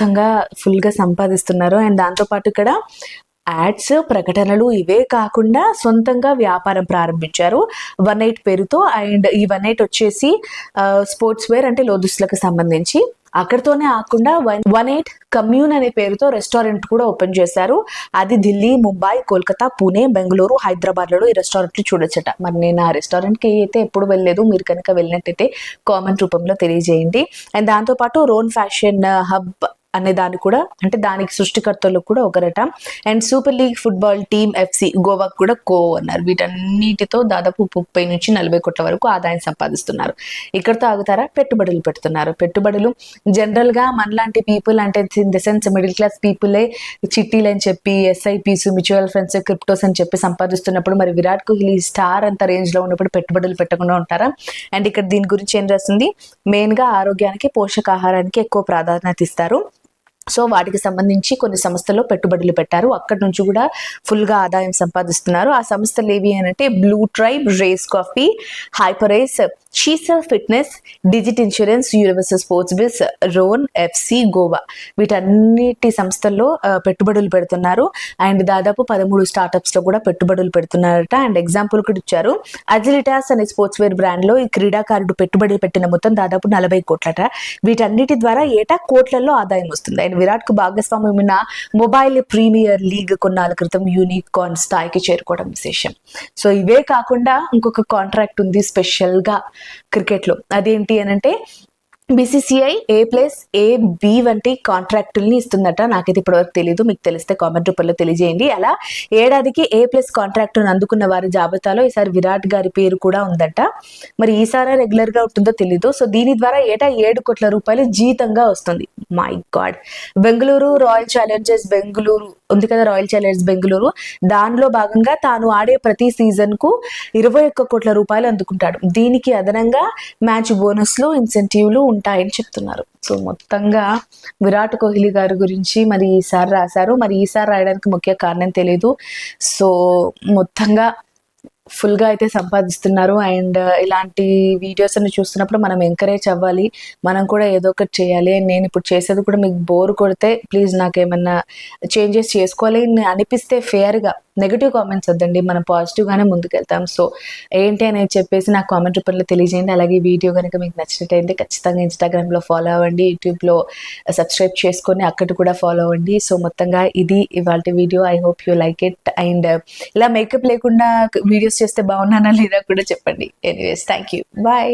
మొత్తంగా ఫుల్గా సంపాదిస్తున్నారు. అండ్ దాంతోపాటు ఇక్కడ యాడ్స్ ప్రకటనలు ఇవే కాకుండా సొంతంగా వ్యాపారం ప్రారంభించారు. వన్ ఎయిట్ పేరుతో అండ్ ఈ వన్ ఎయిట్ వచ్చేసి స్పోర్ట్స్ వేర్ అంటే లోదుస్తులకు సంబంధించి. అక్కడితోనే కాకుండా వన్ వన్ ఎయిట్ కమ్యూన్ అనే పేరుతో రెస్టారెంట్ కూడా ఓపెన్ చేశారు. అది ఢిల్లీ ముంబై కోల్కతా పూణే బెంగళూరు హైదరాబాద్లలో ఈ రెస్టారెంట్లు చూడొచ్చట. మరి నేను ఆ రెస్టారెంట్కి అయితే ఎప్పుడు వెళ్ళలేదు. మీరు కనుక వెళ్ళినట్టయితే కామెంట్ రూపంలో తెలియజేయండి. అండ్ దాంతోపాటు రోన్ ఫ్యాషన్ హబ్ అనే దాన్ని కూడా అంటే దానికి సృష్టికర్తలు కూడా ఒకరట. And super league football team FC గోవాకు కూడా కో అన్నారు. వీటన్నిటితో దాదాపు ముప్పై నుంచి నలభై కోట్ల వరకు ఆదాయం సంపాదిస్తున్నారు. ఇక్కడతో ఆగుతారా? పెట్టుబడులు పెడుతున్నారు. పెట్టుబడులు జనరల్గా మనలాంటి పీపుల్ అంటే in the sense middle class పీపులే చిట్టీలు అని చెప్పి ఎస్ఐపీస్ మ్యూచువల్ ఫండ్స్ క్రిప్టోస్ అని చెప్పి సంపాదిస్తున్నప్పుడు మరి విరాట్ కోహ్లీ స్టార్ అంత రేంజ్లో ఉన్నప్పుడు పెట్టుబడులు పెట్టకుండా ఉంటారా? అండ్ ఇక్కడ దీని గురించి ఏం రాస్తుంది మెయిన్గా ఆరోగ్యానికి పోషకాహారానికి ఎక్కువ ప్రాధాన్యత ఇస్తారు. సో వాటికి సంబంధించి కొన్ని సంస్థల్లో పెట్టుబడులు పెట్టారు. అక్కడి నుంచి కూడా ఫుల్గా ఆదాయం సంపాదిస్తున్నారు. ఆ సంస్థలు ఏవి అని అంటే blue tribe rage coffee hyperice chisel fitness digit insurance universal sports biz wrogn FC Goa. వీటన్నిటి సంస్థల్లో పెట్టుబడులు పెడుతున్నారు. అండ్ దాదాపు పదమూడు స్టార్టప్స్లో కూడా పెట్టుబడులు పెడుతున్నారట. అండ్ ఎగ్జాంపుల్ కూడా ఇచ్చారు. అజిలిటాస్ అనే స్పోర్ట్స్ వేర్ బ్రాండ్లో ఈ క్రీడాకారుడు పెట్టుబడి పెట్టిన మొత్తం దాదాపు నలభై కోట్లట. వీటన్నిటి ద్వారా ఏటా కోట్లలో ఆదాయం వస్తుంది. అండ్ విరాట్కు భాగస్వామ్యమైన మొబైల్ ప్రీమియర్ లీగ్ కొన్నాళ్ళ క్రితం యూనికాన్ స్థాయికి చేరుకోవడం విశేషం. సో ఇవే కాకుండా ఇంకొక కాంట్రాక్ట్ ఉంది స్పెషల్గా క్రికెట్లో అదేంటి అని అంటే BCCI A plus A B వంటి కాంట్రాక్టుల్ని ఇస్తుందట. నాకైతే ఇప్పటివరకు తెలియదు మీకు తెలిస్తే కామెంట్ రూపంలో తెలియజేయండి. అలా ఏడాదికి ఏ ప్లస్ కాంట్రాక్టును అందుకున్న వారి జాబితాలో ఈసారి విరాట్ గారి పేరు కూడా ఉందట. మరి ఈసారి రెగ్యులర్గా ఉంటుందో తెలీదు. సో దీని ద్వారా ఏటా ఏడు కోట్ల రూపాయలు జీతంగా వస్తుంది. My god Bengaluru Royal Challengers Bengaluru ఉంది కదా రాయల్ ఛాలెంజర్స్ బెంగళూరు దానిలో భాగంగా తాను ఆడే ప్రతి సీజన్కు ఇరవై ఒక్క కోట్ల రూపాయలు అందుకుంటాడు. దీనికి అదనంగా మ్యాచ్ బోనస్లు ఇన్సెంటివ్లు ఉంటాయని చెప్తున్నారు. సో మొత్తంగా విరాట్ కోహ్లీ గారి గురించి మరి ఈసారి రాశారు. మరి ఈసారి రాయడానికి ముఖ్య కారణం తెలియదు సో మొత్తంగా ఫుల్గా అయితే సంపాదిస్తున్నారు. అండ్ ఇలాంటి వీడియోస్ అన్ని చూస్తున్నప్పుడు మనం ఎంకరేజ్ అవ్వాలి. మనం కూడా ఏదో ఒకటి చేయాలి. నేను ఇప్పుడు చేసేది కూడా మీకు బోర్ కొడితే ప్లీజ్ నాకు ఏమన్నా చేంజెస్ చేసుకోవాలి అని అనిపిస్తే ఫేర్గా నెగిటివ్ కామెంట్స్ వద్దండి. మనం పాజిటివ్గానే ముందుకెళ్తాం. సో ఏంటి అనేది చెప్పేసి నాకు కామెంట్ రూపంలో తెలియజేయండి. అలాగే ఈ వీడియో కనుక మీకు నచ్చినట్టయితే ఖచ్చితంగా ఇన్స్టాగ్రామ్లో ఫాలో అవ్వండి. యూట్యూబ్లో సబ్స్క్రైబ్ చేసుకొని అక్కడ కూడా ఫాలో అవ్వండి. సో మొత్తంగా ఇది ఇవాళ video. I hope you like it and ఇలా మేకప్ లేకుండా వీడియోస్ చేస్తే బాగున్నానా లేదా కూడా చెప్పండి. Anyways thank you bye